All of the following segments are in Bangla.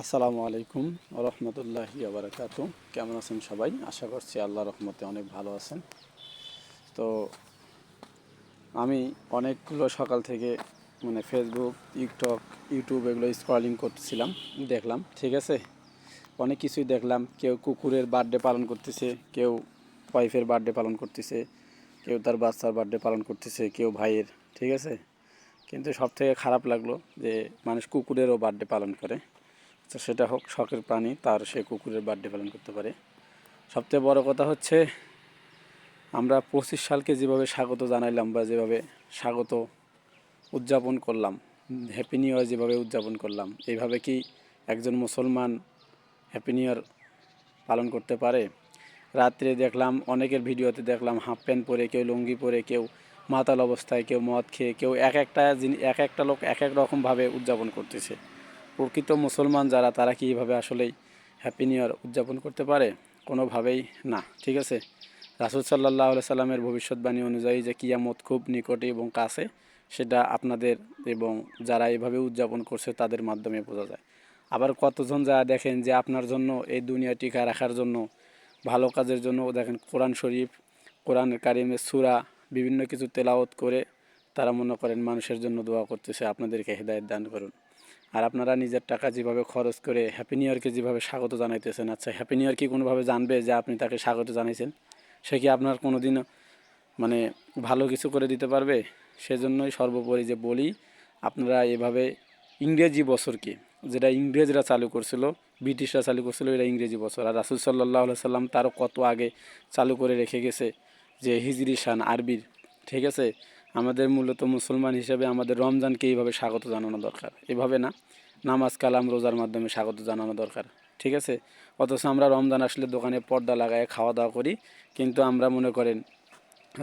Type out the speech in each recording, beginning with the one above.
আসসালামু আলাইকুম রহমতুল্লাহি আবরাকাতু কেমন আছেন সবাই? আশা করছি আল্লাহ রহমতে অনেক ভালো আছেন। তো আমি অনেকগুলো সকাল থেকে মানে ফেসবুক টিকটক ইউটিউব এগুলো স্ক্রলিং করতেছিলাম, দেখলাম, ঠিক আছে? অনেক কিছুই দেখলাম। কেউ কুকুরের বার্থডে পালন করতেছে, কেউ ওয়াইফের বার্থডে পালন করতেছে, কেউ তার বাচ্চার বার্থডে পালন করতেছে, কেউ ভাইয়ের, ঠিক আছে? কিন্তু সব থেকে খারাপ লাগল যে মানুষ কুকুরেরও বার্থডে পালন করে। তো সেটা হোক, শখের প্রাণী, তার সে কুকুরের বার্থডে পালন করতে পারে। সবচেয়ে বড় কথা হচ্ছে, আমরা পঁচিশ সালকে যেভাবে স্বাগত জানাইলাম বা যেভাবে স্বাগত উদযাপন করলাম হ্যাপি নিউ ইয়ার যেভাবে উদযাপন করলাম, এইভাবে কি একজন মুসলমান হ্যাপি নিউ ইয়ার পালন করতে পারে? রাত্রে দেখলাম, অনেকের ভিডিওতে দেখলাম, হাফ প্যান্ট পরে কেউ লুঙ্গি পরে, কেউ মাতাল অবস্থায়, কেউ মদ খেয়ে, কেউ এক একটা জিনিস এক একটা লোক এক এক রকমভাবে উদযাপন করতেছে। প্রকৃত মুসলমান যারা, তারা কি এইভাবে আসলেই হ্যাপি নিউ ইয়ার উদযাপন করতে পারে? কোনোভাবেই না, ঠিক আছে? রাসুল সাল্লাহ সাল্লামের ভবিষ্যৎবাণী অনুযায়ী যে কিয়ামত খুব নিকটে এবং কাছে, সেটা আপনাদের এবং যারা এভাবে উদযাপন করছে, তাদের মাধ্যমে বোঝা যায়। আবার কতজন যারা দেখেন যে আপনার জন্য এই দুনিয়া টিকা রাখার জন্য, ভালো কাজের জন্য, দেখেন কোরআন শরীফ, কোরআন কারিমের সুরা, বিভিন্ন কিছু তেলাওত করে, তারা মনে করেন মানুষের জন্য দোয়া করতেছে, আপনাদেরকে হেদায়ত দান করুন। আর আপনারা নিজের টাকা যেভাবে খরচ করে হ্যাপি নিউ ইয়ারকে যেভাবে স্বাগত জানাইতেছেন আচ্ছা হ্যাপি নিউ ইয়ার কি কোনোভাবে জানবে যে আপনি তাকে স্বাগত জানাইছেন? সে কি আপনার কোনো দিন মানে ভালো কিছু করে দিতে পারবে? সেজন্যই সর্বোপরি যে বলি, আপনারা এভাবে ইংরেজি বছরকে, যেটা ইংরেজরা চালু করছিল, ব্রিটিশরা চালু করছিল, এটা ইংরেজি বছর। আর রাসুল সাল্লাহ সাল্লাম তারও কত আগে চালু করে রেখে গেছে যে হিজরি শান আরবির, ঠিক আছে? আমাদের মূলত মুসলমান হিসেবে আমাদের রমজানকে এইভাবে স্বাগত জানানো দরকার। এভাবে না, নামাজ, কালাম, রোজার মাধ্যমে স্বাগত জানানো দরকার, ঠিক আছে? অথচ আমরা রমজান আসলে দোকানে পর্দা লাগায় খাওয়া দাওয়া করি, কিন্তু আমরা মনে করেন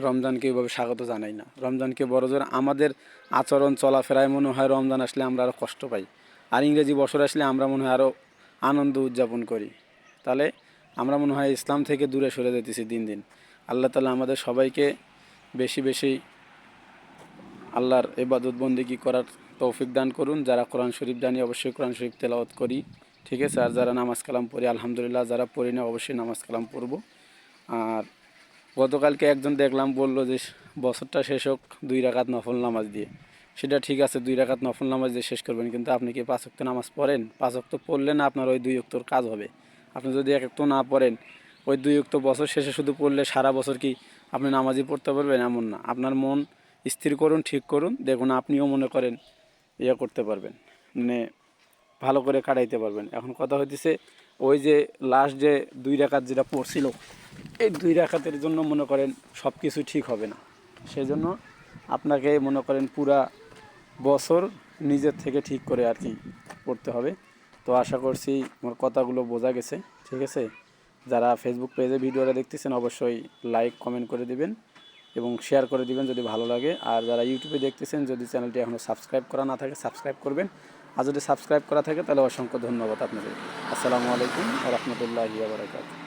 রমজানকে এইভাবে স্বাগত জানাই না। রমজানকে বড় জোর আমাদের আচরণ চলাফেরায় মনে হয় রমজান আসলে আমরা আরও কষ্ট পাই। আর ইংরেজি বছর আসলে আমরা মনে হয় আরও আনন্দ উদযাপন করি। তাহলে আমরা মনে হয় ইসলাম থেকে দূরে সরে যেতেছি দিন দিন। আল্লাহ তালা আমাদের সবাইকে বেশি বেশি আল্লাহর এবাদত বন্দিগি করার তৌফিক দান করুন। যারা কোরআন শরীফ জানি অবশ্যই কোরআন শরীফ তেলাওয়াত করি। ঠিক আছে? আর যারা নামাজ কালাম পড়ি, আলহামদুলিল্লাহ, যারা পড়ি না, অবশ্যই নামাজ কালাম পড়ব। আর গতকালকে একজন দেখলাম বলল যে, বছরটা শেষ হোক, দুই রাকাত নফল নামাজ দিয়ে। সেটা ঠিক আছে, দুই রাকাত নফল নামাজ দিয়ে শেষ করবেন, কিন্তু আপনি কি পাঁচ অক্ত নামাজ পড়েন? পাঁচ অক্ত পড়লে না আপনার ওই দুই অক্তর কাজ হবে? আপনি যদি এক অক্ত না পড়েন, ওই দুই অক্ত বছর শেষে শুধু পড়লে সারা বছর কি আপনি নামাজই পড়তে পারবেন? এমন না। আপনার মন স্থির করুন, ঠিক করুন। দেখুন, আপনিও মনে করেন ইয়ে করতে পারবেন মানে ভালো করে কাটাইতে পারবেন। এখন কথা হইতেছে, ওই যে লাস্ট যে দুই রাকাত যেটা পড়ছিল, এই দুই রাকাতের জন্য মনে করেন সব কিছু ঠিক হবে না। সেই জন্য আপনাকে মনে করেন পুরা বছর নিজের থেকে ঠিক করে আর কি পড়তে হবে। তো আশা করছি আমার কথাগুলো বোঝা গেছে, ঠিক আছে? যারা ফেসবুক পেজে ভিডিওটা দেখতেছেন, অবশ্যই লাইক কমেন্ট করে দিবেন। এবং শেয়ার করে দিবেন যদি ভালো লাগে। আর যারা ইউটিউবে দেখতেছেন, যদি চ্যানেলটি এখনও সাবস্ক্রাইব করা না থাকে সাবস্ক্রাইব করবেন। আর যদি সাবস্ক্রাইব করা থাকে, তাহলে অসংখ্য ধন্যবাদ আপনাদের। আসসালামু আলাইকুম রহমতুল্লাহ বারকাত